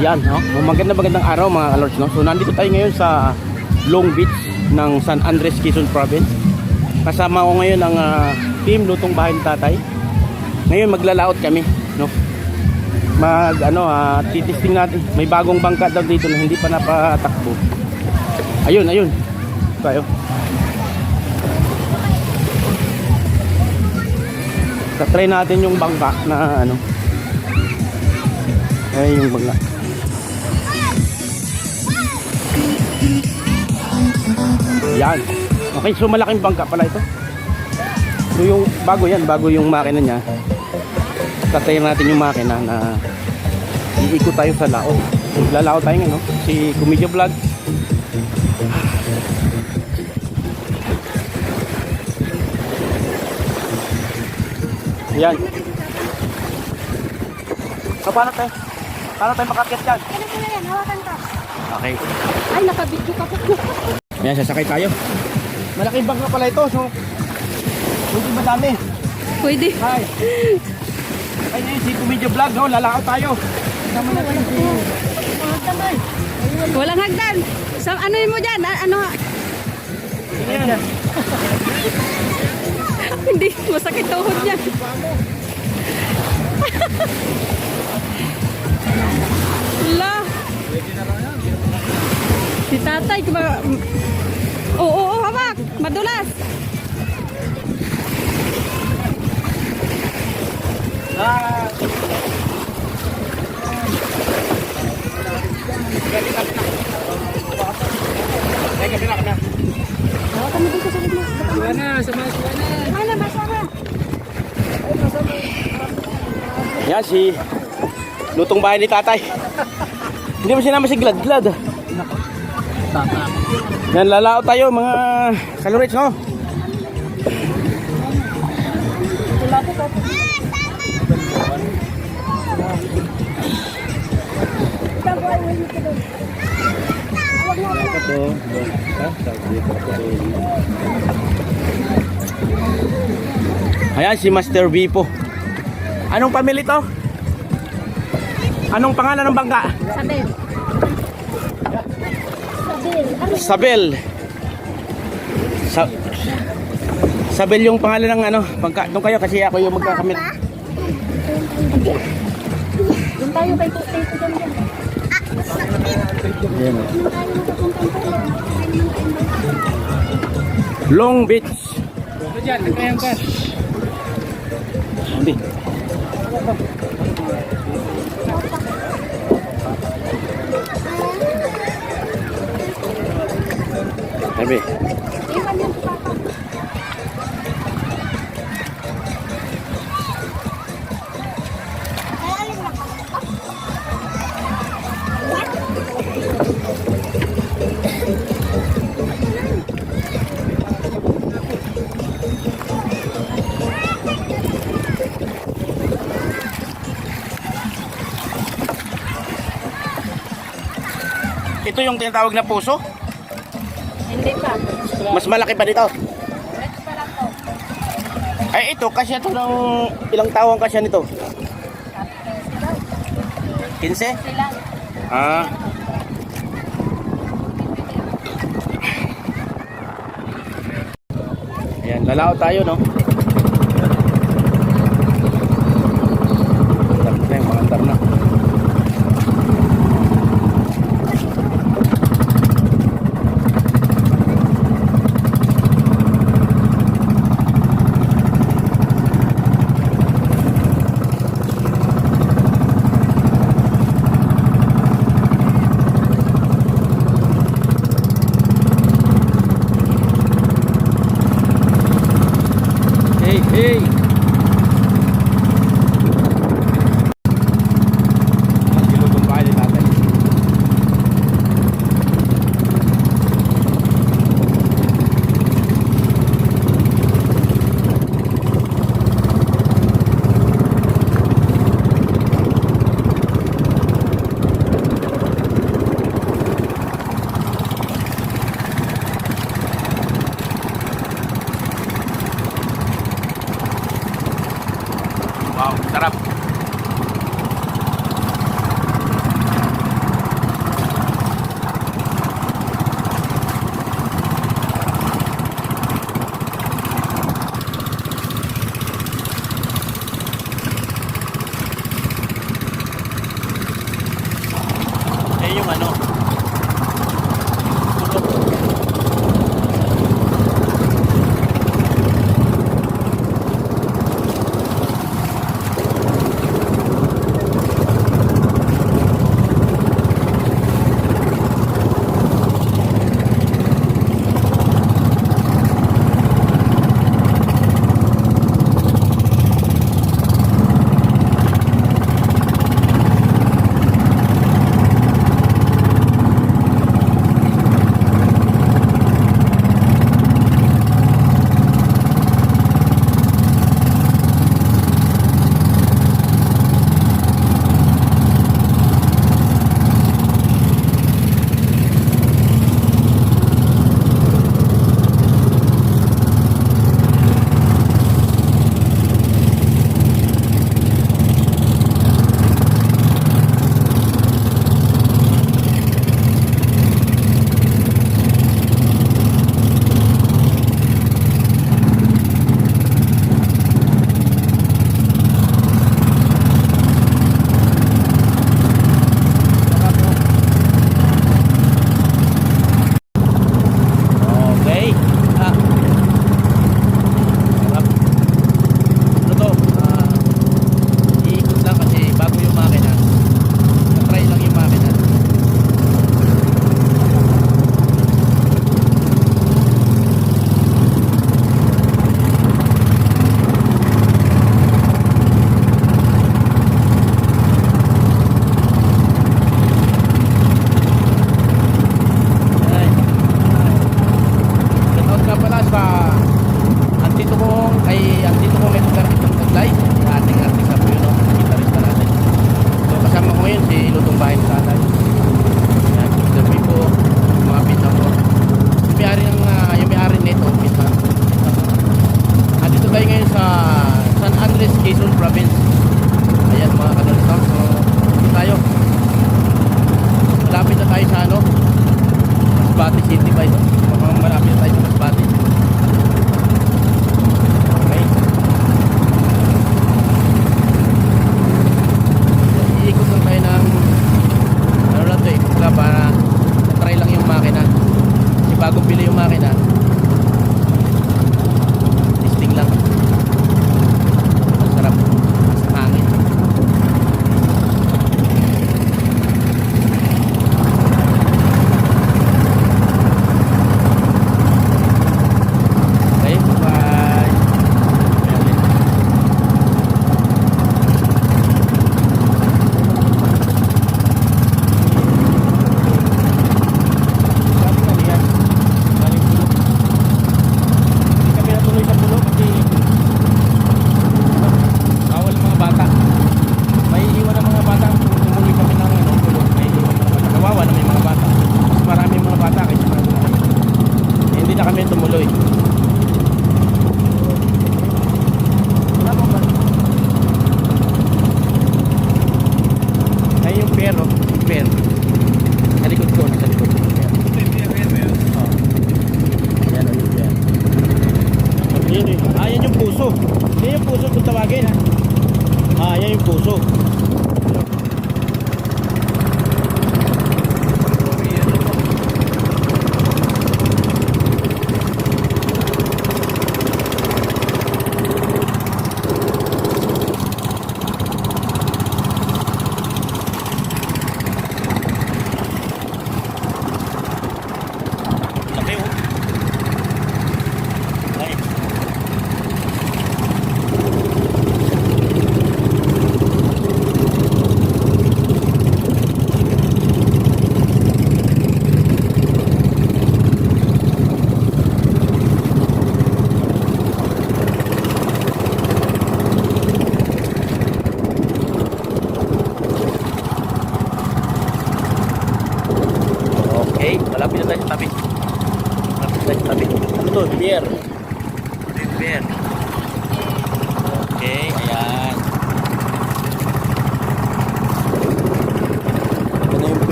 Yan, no? Maganda magandang araw mga kalords, no? So nandito tayo ngayon sa Long Beach ng San Andres, Quezon Province. Kasama ko ngayon ang ah, team Lutong Bahay ni Tatay. Ngayon maglalaot kami, no? Mag ano, ah, titisting natin. May bagong bangka daw dito na hindi pa napatakbo. Ayun, ayun. Tayo. Tatry natin yung bangka na ano. Ay, yung bangka. Yan. Okay, so malaking bangka pala ito. So yung bago yan, bago yung makina niya. Tatayin natin yung makina na iikot tayo sa lao. Maglalao tayo ngayon, no? Si Kumidyo Vlog. Yan. So paano tayo? Paano tayo makakit dyan? Ano ko na yan? Hawakan ka. Okay. Ay, nakabidyo ka pa. Ayan, sasakay tayo. Malaking bangka pala ito, so hindi madami. Pwede. Hi. Ay, na yun, si Kumidyo Vlog, no? Lalakaw tayo. Sama na. Tamay. Walang hagdan. Sa ano yun mo dyan? A- ano? Ayan. Hindi, masakit tuhod niya. La. Si tatay, diba? Oo, oo, oo, hawak. Madulas. Ah. Na, na. Mo dito sa gitna. Suwana, sama suwana. Ano, masama. Yan, si lutong bahay ni tatay. Hindi mo sinama si Glad Glad. Yan, lalao tayo mga kalorits, no? Ayan, si Master V po. Anong pamilya to? Anong pangalan ng bangka? Sabel. Sabel. Sabel. Sa Sabel yung pangalan ng ano, bangka. Doon kayo kasi ako yung magkakamit. Doon tayo kay Tutay ko dyan dyan. Ayan. Long Beach. Diyan, nagkayang ka. Hindi. Sabi. Iwan yan si Papa. Ay, alin na ka? Ito yung tinatawag na puso. Mas malaki pa dito. Ay ito, kasi ito ng ilang tawang kasya nito? 15? Sila. Ah. Ayan, lalao tayo, no? yung makina. sa akin. Eh, hindi na kami tumuloy.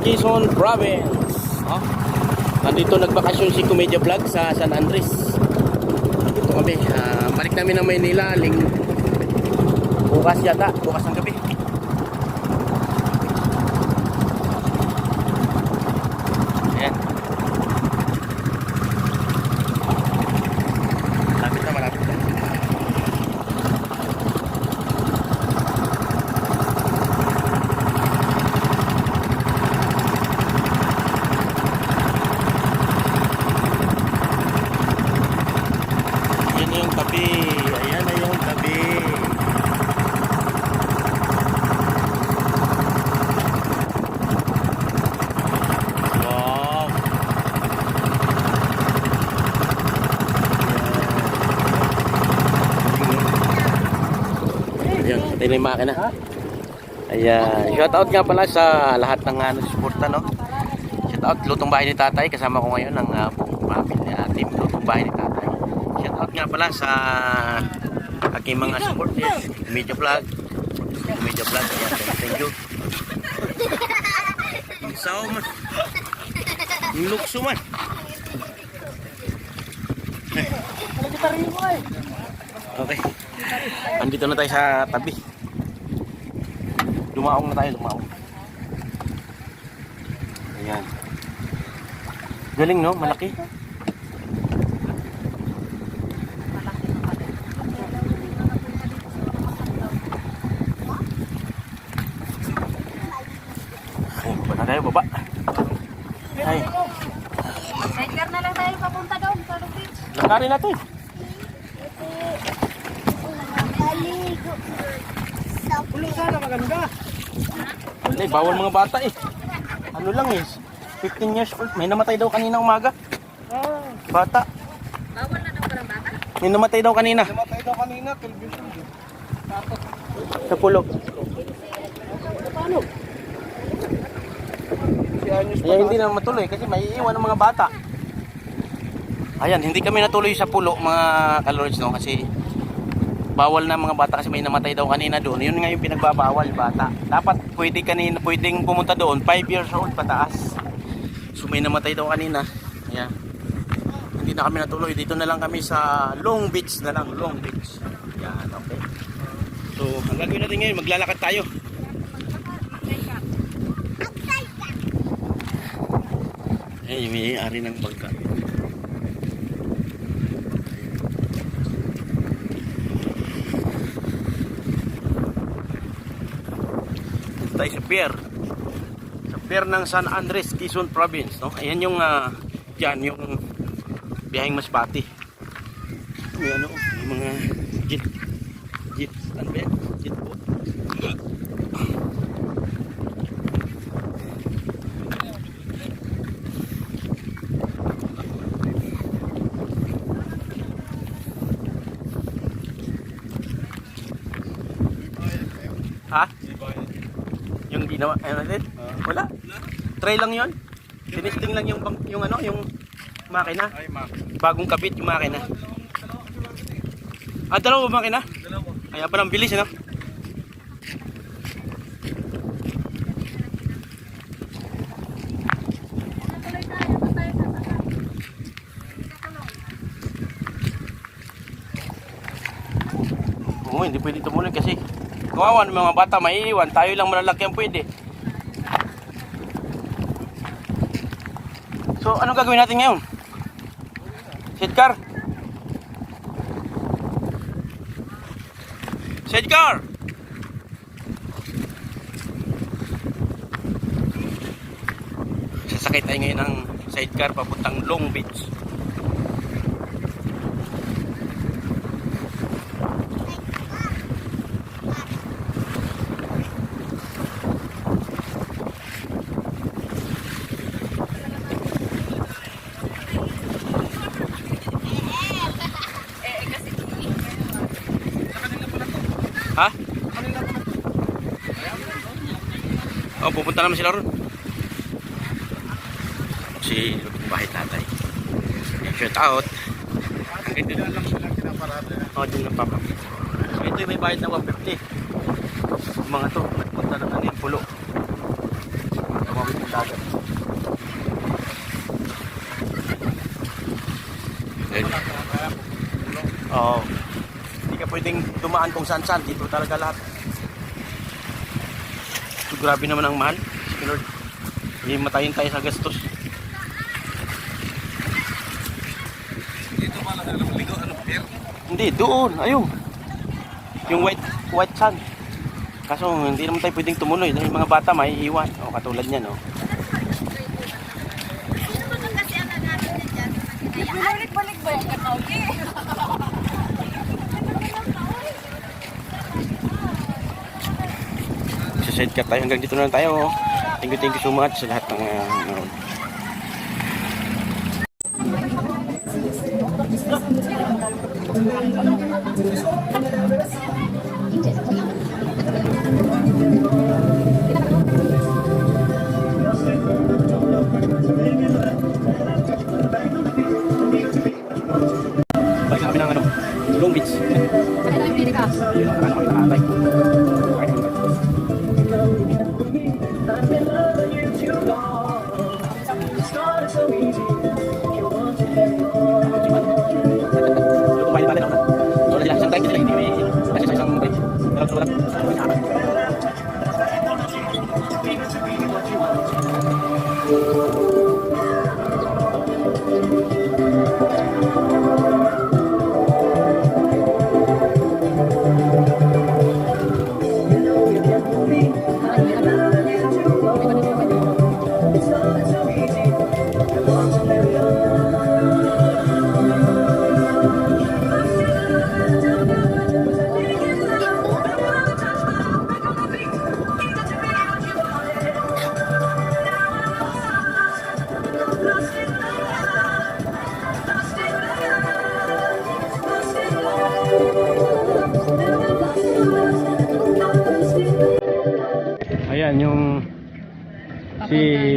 Quezon Province. Oh. Nandito nagbakasyon si Comedia Vlog sa San Andres. Dito kami. Uh, balik namin ng Maynila ling bukas yata, bukas ng gabi. Na yung makina. Ayan. Shout out nga pala sa lahat ng ano, suporta, no? Shout out Lutong Bahay ni Tatay. Kasama ko ngayon ng uh, buong family uh, team Lutong Bahay ni Tatay. Shout out nga pala sa aking mga supporters. Media Vlog. Media Vlog. Ayan. Thank you. Sao man. Lukso man. Okay. Andito na tayo sa tabi. Dumaong na tayo, dumaong. Ayan. Galing no, malaki. Ay, baba na tayo, baba. Ay, Sidecar na lang tayo papunta doon sa Beach. lakarin natin. Maligo. Sa Sana maganda. Hindi, bawal mga bata eh. Ano lang eh, 15 years old. May namatay daw kanina umaga. Bata. Bawal na daw parang bata. May namatay daw kanina. Namatay daw kanina, television. Sa pulo. Si Anyos Kaya hindi na matuloy kasi may iiwan ng mga bata. Ayan, hindi kami natuloy sa pulo mga kalords no kasi bawal na mga bata kasi may namatay daw kanina doon. Yun nga yung pinagbabawal bata. Dapat pwede kanina, pwedeng pumunta doon 5 years old pataas. So may namatay daw kanina. Ayan. Hindi na kami natuloy. Dito na lang kami sa Long Beach na lang. Long Beach. Yan, okay. So, ang gagawin natin ngayon, maglalakad tayo. Eh, yung may-ari ng bangka. Tayo sa pier. Sa pier ng San Andres, Quezon Province. No? Ayan yung, ah, yan, yung biyaheng Masbate. May ano, may mga jeep. Jeep, ano ba? Jeep boat. Ha? Ginawa, ano natin? Wala. Try lang yon. Tinisting lang yung, bang- yung ano, yung makina. Ay, ma. Bagong kabit yung makina. Ah, dalawa ba makina? Dalawa. Kaya palang bilis, ano? Oo, hindi pwede tumuloy kasi kawawa ng mga bata maiiwan. Tayo lang malalaki ang pwede. So, anong gagawin natin ngayon? Sidecar? Sidecar! Sasakay tayo ngayon ng sidecar papuntang Long Beach. Ha? Oh, pupunta naman sila ron. Si Bahay Tatay. Shout out. Hanggang dito Diyan lang sila pinaparada. Oh, dun lang papa. So, ito yung may bayad na 150. Yung mga to, nagpunta na ng pulo. Tumawid ng dagat. Oo. Hindi ka pwedeng dumaan kung saan saan. Dito talaga lahat. Grabe naman ang mahal. Sige Lord. Hindi matayin tayo sa gastos. Dito pala sila maligo. Ano, pier? Hindi, doon. Ayun. Yung white white sand. Kaso hindi naman tayo pwedeng tumuloy dahil mga bata may iwan. O katulad niyan, dyan? Balik-balik ba yung katawgi? Sa side cut tayo. Hanggang dito na lang tayo. oh. Thank you, thank you so much sa lahat ng uh,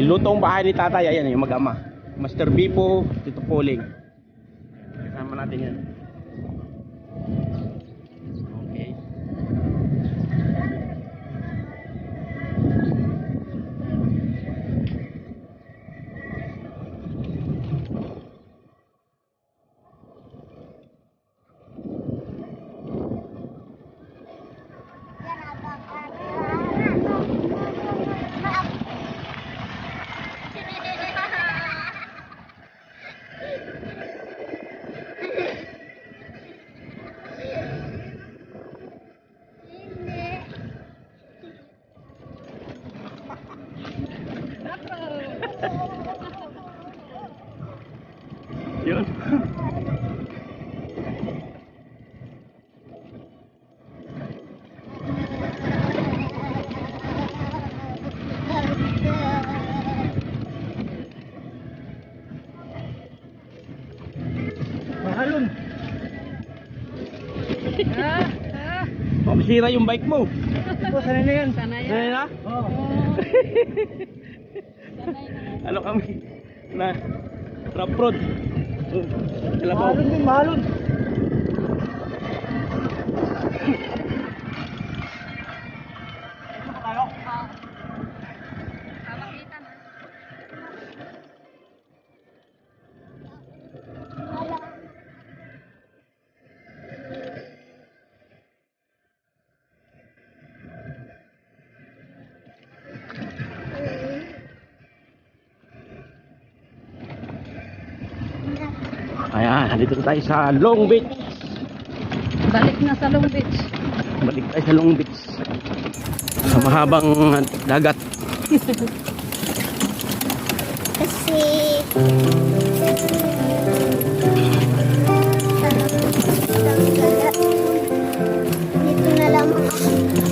lutong bahay ni tatay, ayan yung mag-ama. Master Bipo, Tito Poling. Kasama natin yan. Yun. Mahalon. Ah, ah. Masira yung bike mo. Oh, sanay na yan. Sanay na? Oo. Ano kami? Na rough road. Kalabaw. din, mahalon. na. Dito tayo sa Long Beach. Balik na sa Long Beach. Balik tayo sa Long Beach. Sa mahabang dagat. Kasi... Dito na lang ako.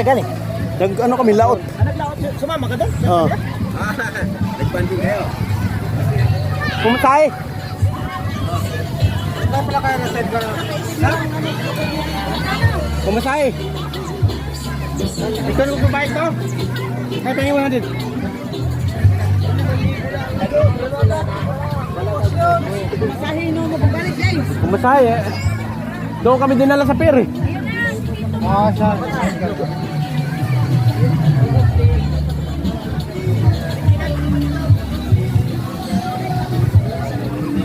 Ka galing? Nag ano kami laot. Naglaot, sumama ka doon? Oo. Nagbanding kayo. Pumatay. Saan pala kayo nasa ibang... Pumatay. Ikaw na magbabayad ko. Kaya pangin 100. Pumatay eh. Doon kami dinala sa pier eh.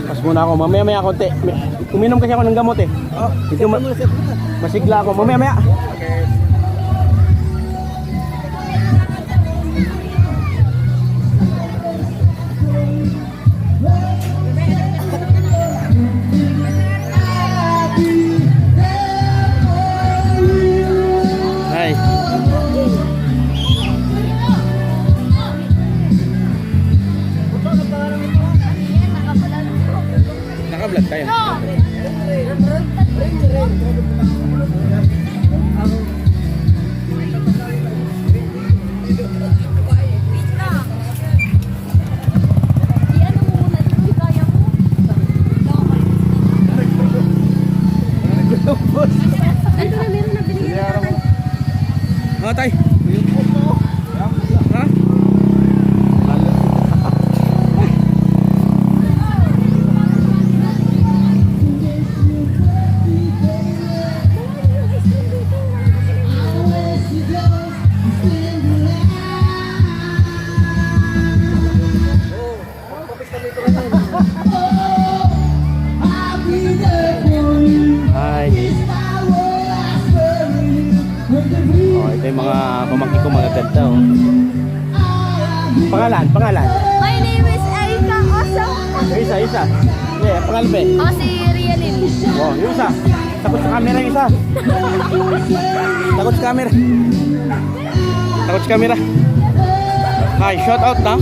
Pas muna ako, mamaya maya konti. Uminom kasi ako ng gamot eh. Oh, ma- masigla ako, mamaya maya. Pangalan, pangalan. My name is Erika Oso. Yung isa, isa. Yeah, pangalan ba? eh? O si Rianil. Oh, yung isa. Takot sa camera yung isa. Takot sa camera. Takot sa camera. Hi, shout out na.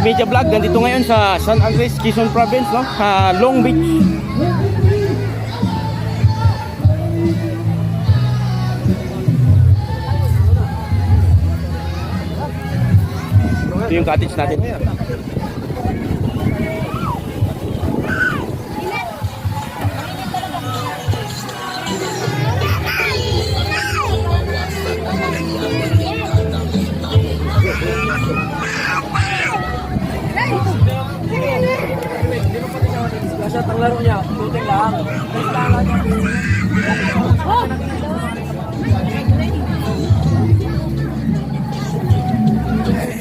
Media Vlog, nandito ngayon sa San Andres, Quezon Province, no? Sa Long Beach. Ito yung cottage natin. Kasi ang laro niya, tuting lang.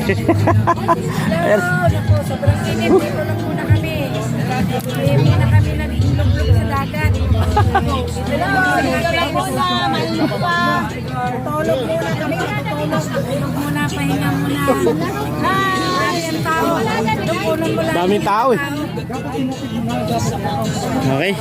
Ayan. Naku, sobrang init. Dito lang muna kami. Hindi na kami nag-iiglog sa dagat. Dito lang muna. Mainit pa. Tutulog muna kami. Tutulog muna. Pahinga muna. Hi! Ang tao. Tupunan mo lang. Daming tao eh. Okay.